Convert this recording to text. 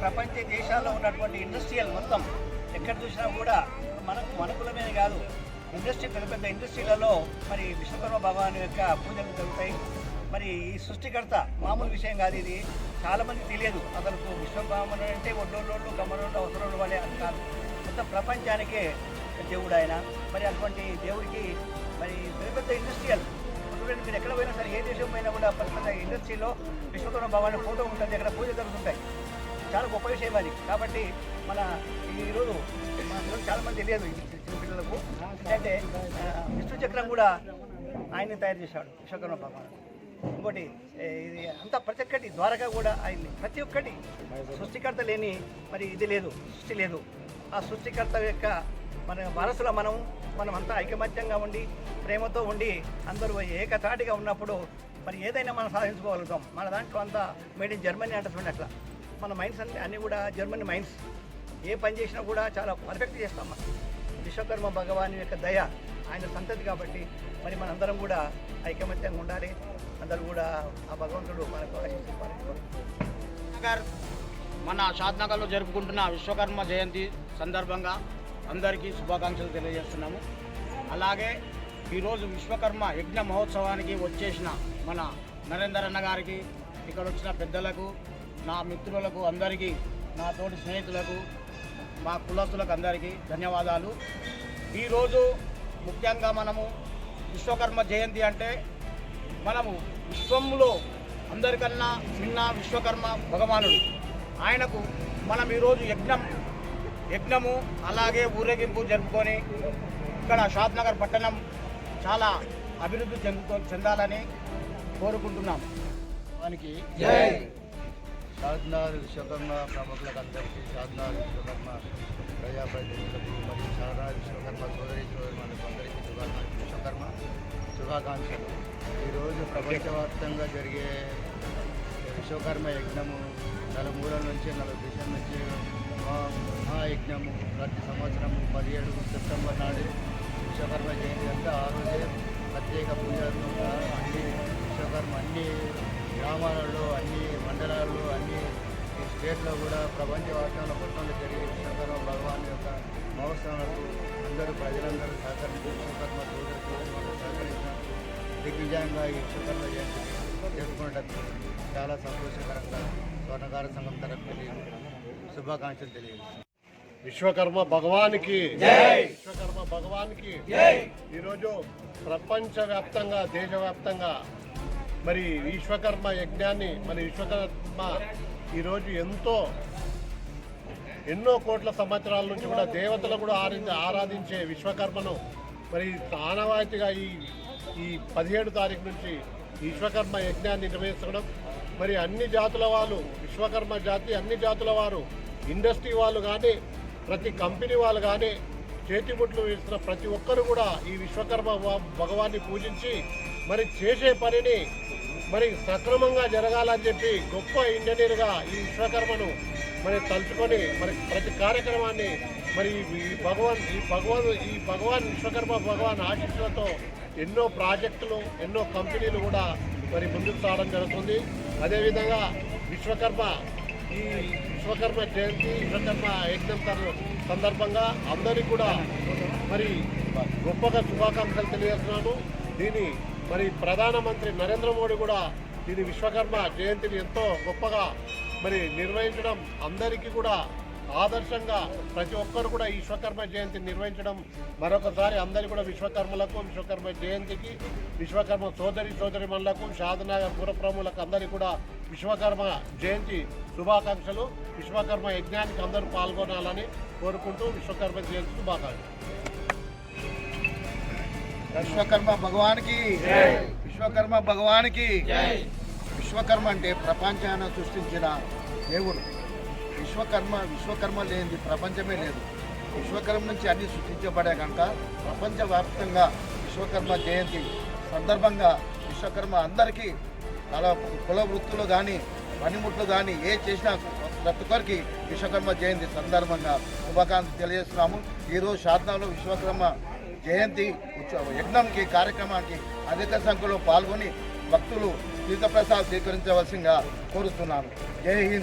ప్రపంచ దేశాల్లో ఉన్నటువంటి ఇండస్ట్రియల్ మొత్తం ఎక్కడ చూసినా కూడా మనకు మనకులమే కాదు. ఇండస్ట్రీ పెద్ద పెద్ద ఇండస్ట్రీలలో మరి విశ్వకర్మ భగవాన్ యొక్క పూజలు జరుగుతాయి. మరి ఈ సృష్టికర్త మామూలు విషయం కాదు ఇది. చాలామంది తెలియదు. అసలు విశ్వకర్మ అంటే ఒడ్డోళ్ళు కమ్మరోళ్ళు అవసరం వాళ్ళే అని కాదు. మొత్తం ప్రపంచానికే దేవుడు ఆయన. మరి అటువంటి దేవుడికి మరి పెద్ద పెద్ద ఇండస్ట్రియల్ చూడండి మీరు ఎక్కడ పోయినా సరే ఏ దేశం పోయినా కూడా పెద్ద ఇండస్ట్రీలో విశ్వకర్మ భగవాన్ ఫోటో ఉంటుంది అక్కడ పూజ జరుగుతుంటాయి. చాలా గొప్ప విషయం అది. కాబట్టి మన ఈరోజు మన ఈరోజు చాలా మంది తెలియదు చిన్నపిల్లలకు చిన్న పిల్లలకు అంటే విష్ణు చక్రం కూడా ఆయన్ని తయారు చేశాడు విశ్వకర్మ భగవాన్ ఇంకోటి ఇది అంత ప్రతి ఒక్కటి ద్వారకా కూడా ఆయన్ని ప్రతి ఒక్కటి సృష్టికర్త లేని మరి ఇది లేదు సృష్టి లేదు. ఆ సృష్టికర్త యొక్క మన వారసుల మనం మనం అంతా ఐకమత్యంగా ఉండి ప్రేమతో ఉండి అందరూ ఏకతాటిగా ఉన్నప్పుడు మరి ఏదైనా మనం సాధించుకోగలుగుతాం. మన దాంట్లో అంతా మేడ్ ఇన్ జర్మనీ అంటే చూడండి అట్లా. మన మైండ్స్ అన్ని అన్నీ కూడా జర్మనీ మైండ్స్ ఏ పని చేసినా కూడా చాలా పర్ఫెక్ట్ చేస్తాం మనం. విశ్వకర్మ భగవాన్ యొక్క దయ ఆయన సంతతి కాబట్టి మరి మనందరం కూడా ఐకమత్యంగా ఉండాలి. అందరూ కూడా ఆ భగవంతుడు మనకు ఆశించాలి మన షాద్నగర్లో జరుపుకుంటున్న విశ్వకర్మ జయంతి సందర్భంగా అందరికీ శుభాకాంక్షలు తెలియజేస్తున్నాము. అలాగే ఈరోజు విశ్వకర్మ యజ్ఞ మహోత్సవానికి వచ్చేసిన మన నరేందర్ అన్న గారికి ఇక్కడ వచ్చిన పెద్దలకు నా మిత్రులకు అందరికీ నా తోటి స్నేహితులకు మా కులస్తులకు అందరికీ ధన్యవాదాలు. ఈరోజు ముఖ్యంగా మనము విశ్వకర్మ జయంతి అంటే మనము విశ్వంలో అందరికన్నా చిన్న విశ్వకర్మ భగవానుడు. ఆయనకు మనం ఈరోజు యజ్ఞం యజ్ఞము అలాగే ఊరేగింపు జరుపుకొని ఇక్కడ షాద్నగర్ పట్టణం చాలా అభివృద్ధి చెందుతో చెందాలని కోరుకుంటున్నాం దానికి జై. షాద్నార్ విశ్వకర్మ ప్రముఖులకు అందరికీ షాద్నార్ విశ్వకర్మ ప్రజాప్రతినిధులకు మరియు షాద్నార్ విశ్వకర్మ సోదరి సోదరులకు అందరికీ శుభాకాంక్షలు విశ్వకర్మ శుభాకాంక్షలు ఈరోజు ప్రపంచవ్యాప్తంగా జరిగే విశ్వకర్మ యజ్ఞము నలుమూల నుంచి నలుగు దేశాల నుంచి మహా- మహాయజ్ఞము. ప్రతి సంవత్సరం పదిహేడు సెప్టెంబర్ నాడు విశ్వకర్మ జయంతి అంటే ఆ రోజే ప్రత్యేక పూజలు అన్ని విశ్వకర్మ అన్ని గ్రామాలలో అన్ని మండలాల్లో అన్ని స్టేట్లో కూడా ప్రపంచ వ్యాప్తంలో మొత్తంలో జరిగే విశ్వకర్మ భగవాన్ యొక్క మహోత్సవాలకు అందరూ ప్రజలందరూ సహకరించి విశ్వకర్మ పూజలు సహకరించిన దిగ్విజయంగా ఈ విశ్వకర్మ జయంతి జరుపుకునేటప్పుడు చాలా సంతోషకరంగా స్వర్ణకార సంఘం తరఫు శుభాకాంక్షలు తెలియజేస్తున్నాను. విశ్వకర్మ భగవానికి విశ్వకర్మ భగవానికి ఈరోజు ప్రపంచవ్యాప్తంగా దేశవ్యాప్తంగా మరి విశ్వకర్మ యజ్ఞాన్ని మరి విశ్వకర్మ ఈరోజు ఎంతో ఎన్నో కోట్ల సంవత్సరాల నుంచి కూడా దేవతలు కూడా ఆరాధి ఆరాధించే విశ్వకర్మను మరి ఆనవాయితీగా ఈ ఈ పదిహేడు తారీఖు నుంచి విశ్వకర్మ యజ్ఞాన్ని నిర్వహించడం. మరి అన్ని జాతుల వాళ్ళు విశ్వకర్మ జాతి అన్ని జాతుల వారు ఇండస్ట్రీ వాళ్ళు కానీ ప్రతి కంపెనీ వాళ్ళు కానీ చేతిబుట్లు వేసిన ప్రతి ఒక్కరు కూడా ఈ విశ్వకర్మ భ- భగవాన్ని పూజించి మరి చేసే పనిని మరి సక్రమంగా జరగాలని చెప్పి గొప్ప ఇంజనీర్గా ఈ విశ్వకర్మను మరి తలుచుకొని మరి ప్రతి కార్యక్రమాన్ని మరి ఈ భగవాన్ ఈ భగవాన్ ఈ భగవాన్ విశ్వకర్మ భగవాన్ ఆశీస్సులతో ఎన్నో ప్రాజెక్టులు ఎన్నో కంపెనీలు కూడా మరి ముందుకు సాగడం జరుగుతుంది. అదేవిధంగా విశ్వకర్మ ఈ విశ్వకర్మ జయంతి విశ్వకర్మ యజ్ఞం తర- సందర్భంగా అందరికీ కూడా మరి గొప్పగా శుభాకాంక్షలు తెలియజేస్తున్నాను. దీని మరి ప్రధానమంత్రి నరేంద్ర మోడీ కూడా దీని విశ్వకర్మ జయంతిని ఎంతో గొప్పగా మరి నిర్వహించడం అందరికీ కూడా ఆదర్శంగా ప్రతి ఒక్కరు కూడా ఈ విశ్వకర్మ జయంతిని నిర్వహించడం మరొకసారి అందరికీ కూడా విశ్వకర్మలకు విశ్వకర్మ జయంతికి విశ్వకర్మ సోదరి సోదరిమణులకు షాదనగర్ పురప్రములకు అందరికీ కూడా విశ్వకర్మ జయంతి శుభాకాంక్షలు. విశ్వకర్మ యజ్ఞానికి అందరూ పాల్గొనాలని కోరుకుంటూ విశ్వకర్మ జయంతి శుభాకాంక్షలు. విశ్వకర్మ భగవానికి విశ్వకర్మ భగవానికి విశ్వకర్మ అంటే ప్రపంచాన్ని సృష్టించిన దేవుడు. విశ్వకర్మ విశ్వకర్మ లేనిది ప్రపంచమే లేదు. విశ్వకర్మ నుంచి అన్ని సృష్టించబడే కనుక ప్రపంచవ్యాప్తంగా విశ్వకర్మ జయంతి సందర్భంగా విశ్వకర్మ అందరికీ కళ కుల వృత్తులు కానీ పనిముట్లు కానీ ఏ చేసినా ప్రతి ఒక్కరికి విశ్వకర్మ జయంతి సందర్భంగా శుభాకాంక్షలు తెలియజేస్తున్నాము. ఈరోజు శారదాలో విశ్వకర్మ జయంతి ఉత్సవం యజ్ఞంకి కార్యక్రమానికి అధిక సంఖ్యలో పాల్గొని భక్తులు తీర్థప్రసాద్ స్వీకరించవలసిందిగా కోరుతున్నాను. జై హింద్.